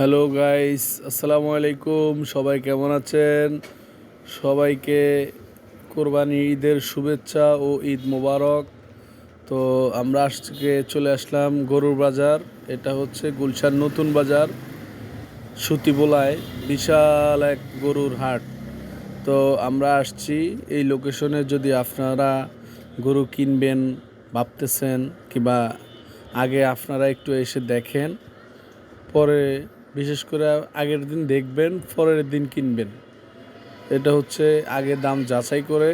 Hello guys আসসালামু আলাইকুম সবাই কেমন আছেন? সবাইকে কোরবানি ঈদের শুভেচ্ছা ও ঈদ মোবারক। তো আমরা আজকে চলে আসলাম গরুর বাজার। এটা হচ্ছে গুলশান নতুন বাজার, সুতিবোলায়, বিশাল এক গরুর হাট। তো আমরা আসছি। এই লোকেশনে যদি আপনারা গরু কিনবেন, ভাবতেছেন কিংবা আগে আপনারা একটু এসে দেখেন, পরে বিশেষ করে আগের দিন দেখবেন, পরের দিন কিনবেন। এটা হচ্ছে আগে দাম যাচাই করে,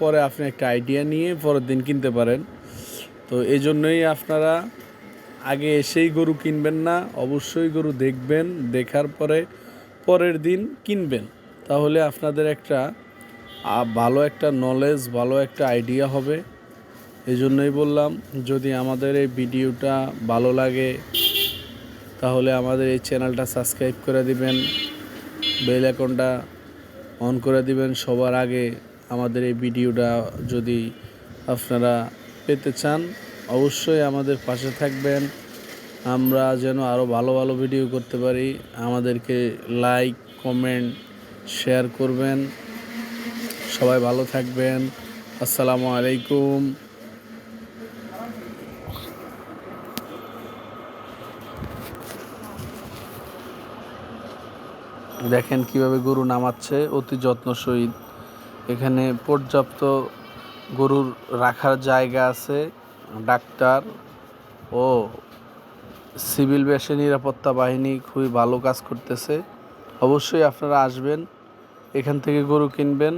পরে আপনি একটা আইডিয়া নিয়ে পরের দিন কিনতে পারেন। তো এই জন্যই আপনারা আগে এসেই গরু কিনবেন না, অবশ্যই গরু দেখবেন, দেখার পরে পরের দিন কিনবেন। তাহলে আপনাদের একটা ভালো একটা নলেজ ভালো একটা আইডিয়া হবে। এই জন্যই বললাম, যদি আমাদের এই ভিডিওটা ভালো লাগে তাহলে আমাদের এই চ্যানেলটা সাবস্ক্রাইব করে দিবেন, বেল আইকনটা অন করে দিবেন। সবার আগে আমাদের এই ভিডিওটা যদি আপনারা পেতে চান, অবশ্যই আমাদের পাশে থাকবেন। আমরা যেন আরও ভালো ভালো ভিডিও করতে পারি। আমাদেরকে লাইক, কমেন্ট, শেয়ার করবেন। সবাই ভালো থাকবেন। আসসালামু আলাইকুম। দেখেন কীভাবে গরু নামাচ্ছে, অতি যত্ন সহিত। এখানে পর্যাপ্ত গরুর রাখার জায়গা আছে, ডাক্তার ও সিভিল বেশে নিরাপত্তা বাহিনী খুবই ভালো কাজ করতেছে। অবশ্যই আপনারা আসবেন, এখান থেকে গরু কিনবেন।